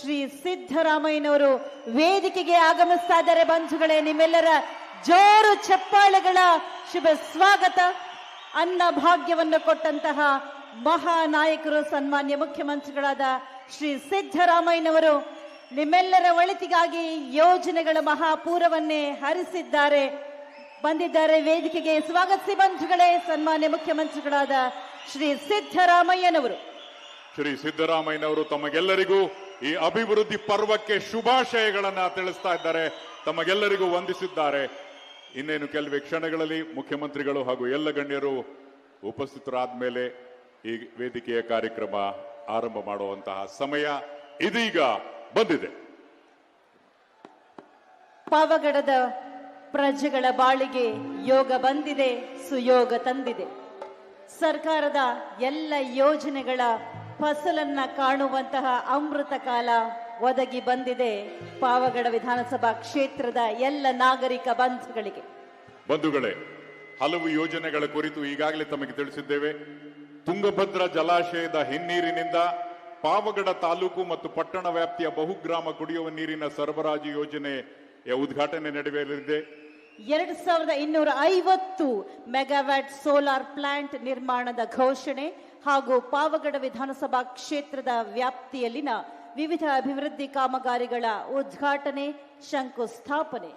ಶ್ರೀ ಸಿದ್ದರಾಮಯ್ಯನವರು ವೇದಿಕೆಗೆ ಆಗಮಿಸ್ತಾ ಇದ್ದಾರೆ ಬಂಧುಗಳೇ, ನಿಮ್ಮೆಲ್ಲರ ಜೋರು ಚಪ್ಪಾಳೆಗಳ ಶುಭ ಸ್ವಾಗತ. ಅನ್ನ ಭಾಗ್ಯವನ್ನು ಕೊಟ್ಟಂತಹ ಮಹಾನಾಯಕರು, ಸನ್ಮಾನ್ಯ ಮುಖ್ಯಮಂತ್ರಿಗಳಾದ ಶ್ರೀ ಸಿದ್ದರಾಮಯ್ಯನವರು ನಿಮ್ಮೆಲ್ಲರ ಒಳಿತಿಗಾಗಿ ಯೋಜನೆಗಳ ಮಹಾಪೂರವನ್ನೇ ಹರಿಸಿದ್ದಾರೆ. ಬಂದಿದ್ದಾರೆ ವೇದಿಕೆಗೆ. ಸ್ವಾಗತಿಸಿ ಬಂಧುಗಳೇ, ಸನ್ಮಾನ್ಯ ಮುಖ್ಯಮಂತ್ರಿಗಳಾದ ಶ್ರೀ ಸಿದ್ದರಾಮಯ್ಯನವರು ಶ್ರೀ ಸಿದ್ದರಾಮಯ್ಯನವರು ತಮಗೆಲ್ಲರಿಗೂ ಈ ಅಭಿವೃದ್ಧಿ ಪರ್ವಕ್ಕೆ ಶುಭಾಶಯಗಳನ್ನ ತಿಳಿಸ್ತಾ ಇದ್ದಾರೆ, ತಮಗೆಲ್ಲರಿಗೂ ವಂದಿಸಿದ್ದಾರೆ. ಇನ್ನೇನು ಕೆಲವೇ ಕ್ಷಣಗಳಲ್ಲಿ ಮುಖ್ಯಮಂತ್ರಿಗಳು ಹಾಗೂ ಎಲ್ಲ ಗಣ್ಯರು ಉಪಸ್ಥಿತರಾದ ಮೇಲೆ ಈ ವೇದಿಕೆಯ ಕಾರ್ಯಕ್ರಮ ಆರಂಭ ಮಾಡುವಂತಹ ಸಮಯ ಇದೀಗ ಬಂದಿದೆ. ಪಾವಗಡದ ಪ್ರಜೆಗಳ ಬಾಳಿಗೆ ಯೋಗ ಬಂದಿದೆ, ಸುಯೋಗ ತಂದಿದೆ. ಸರ್ಕಾರದ ಎಲ್ಲ ಯೋಜನೆಗಳ ಫಸಲನ್ನ ಕಾಣುವಂತಹ ಅಮೃತ ಕಾಲ ಒದಗಿ ಬಂದಿದೆ ಪಾವಗಡ ವಿಧಾನಸಭಾ ಕ್ಷೇತ್ರದ ಎಲ್ಲ ನಾಗರಿಕ ಬಂಧುಗಳಿಗೆ. ಬಂಧುಗಳೇ, ಹಲವು ಯೋಜನೆಗಳ ಕುರಿತು ಈಗಾಗಲೇ ತಮಗೆ ತಿಳಿಸಿದ್ದೇವೆ. ತುಂಗಭದ್ರಾ ಜಲಾಶಯದ ಹಿನ್ನೀರಿನಿಂದ ಪಾವಗಡ ತಾಲೂಕು ಮತ್ತು ಪಟ್ಟಣ ವ್ಯಾಪ್ತಿಯ ಬಹುಗ್ರಾಮ ಕುಡಿಯುವ ನೀರಿನ ಸರಬರಾಜು ಯೋಜನೆಯ ಉದ್ಘಾಟನೆ ನಡೆಯಲಿದೆ. ಎರಡು ಸಾವಿರದ ಇನ್ನೂರ ಐವತ್ತು ಮೆಗಾವ್ಯಾಟ್ ಸೋಲಾರ್ ಪ್ಲಾಂಟ್ ನಿರ್ಮಾಣದ ಘೋಷಣೆ ಹಾಗೂ ಪಾವಗಡ ವಿಧಾನಸಭಾ ಕ್ಷೇತ್ರದ ವ್ಯಾಪ್ತಿಯಲ್ಲಿನ ವಿವಿಧ ಅಭಿವೃದ್ಧಿ ಕಾಮಗಾರಿಗಳ ಉದ್ಘಾಟನೆ ಶಂಕುಸ್ಥಾಪನೆ.